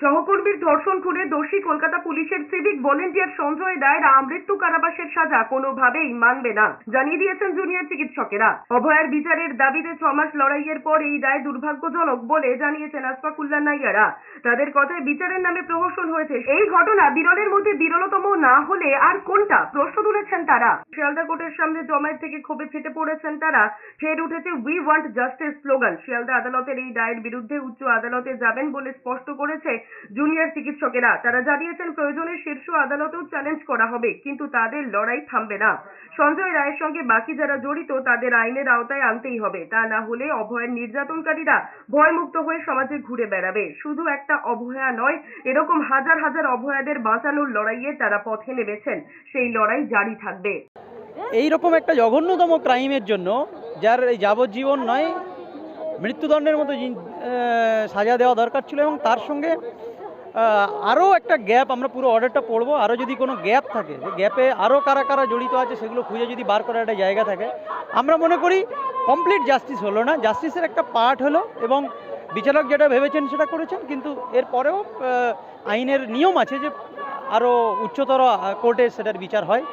সহকর্মীর ধর্ষণ খুনে দোষী কলকাতা পুলিশের সিভিক ভলেন্টিয়ার সঞ্জয় রায়ের আমৃত্যু কারাবাসের সাজা কোনোভাবেই মানবে না, জানিয়ে দিয়েছেন জুনিয়র চিকিৎসকেরা। অভয়ের বিচারের দাবিতে ছমাস লড়াইয়ের পর এই রায় দুর্ভাগ্যজনক বলে জানিয়েছেন আসফাকুল্লা নাইয়ারা। তাদের কথায় বিচারের নামে প্রহসন হয়েছে। এই ঘটনা বিরলের মধ্যে বিরলতম না হলে আর কোনটা? প্রশ্ন তুলেছেন তারা। শিয়ালদা কোর্টের সামনে জমায়েত থেকে ক্ষোভে ফেটে পড়েছেন তারা। ফের উঠেছে we want justice slogan. Sealdah আদালতের এই রায়ের বিরুদ্ধে উচ্চ আদালতে যাবেন বলে স্পষ্ট করেছে জুনিয়র চিকিৎসকেরা। তারা জানিয়েছেন, প্রয়োজনে শীর্ষ আদালতেও চ্যালেঞ্জ করা হবে, কিন্তু তাদের লড়াই থামবে না। সঞ্জয় রায়ের সঙ্গে বাকি যারা জড়িত, তাদের আইনের আওতায় আনতেই হবে। তা না হলে অভয়ের নির্যাতনকারীরা ভয়মুক্ত হয়ে সমাজে ঘুরে বেড়াবে। শুধু একটা অভয়া নয়, এরকম হাজার হাজার অভয়াদের বাঁচানোর লড়াইয়ে তারা পথে নেমেছেন। সেই লড়াই জারি থাকবে। এইরকম একটা জঘন্যতম ক্রাইমের জন্য, যার যাবজ্জীবন নয় মৃত্যুদণ্ডের মতো সাজা দেওয়া দরকার ছিল এবং তার সঙ্গে আরও একটা গ্যাপ আমরা পুরো অর্ডারটা পড়ব। আরও যদি কোনো গ্যাপ থাকে, যে গ্যাপে আরও কারা কারা জড়িত আছে সেগুলো খুঁজে যদি বার করার একটা জায়গা থাকে, আমরা মনে করি কমপ্লিট জাস্টিস হলো না। জাস্টিসের একটা পার্ট হলো এবং বিচারক যেটা ভেবেছেন সেটা করেছেন, কিন্তু এরপরেও আইনের নিয়ম আছে যে আরও উচ্চতর কোর্টে সেটার বিচার হয়।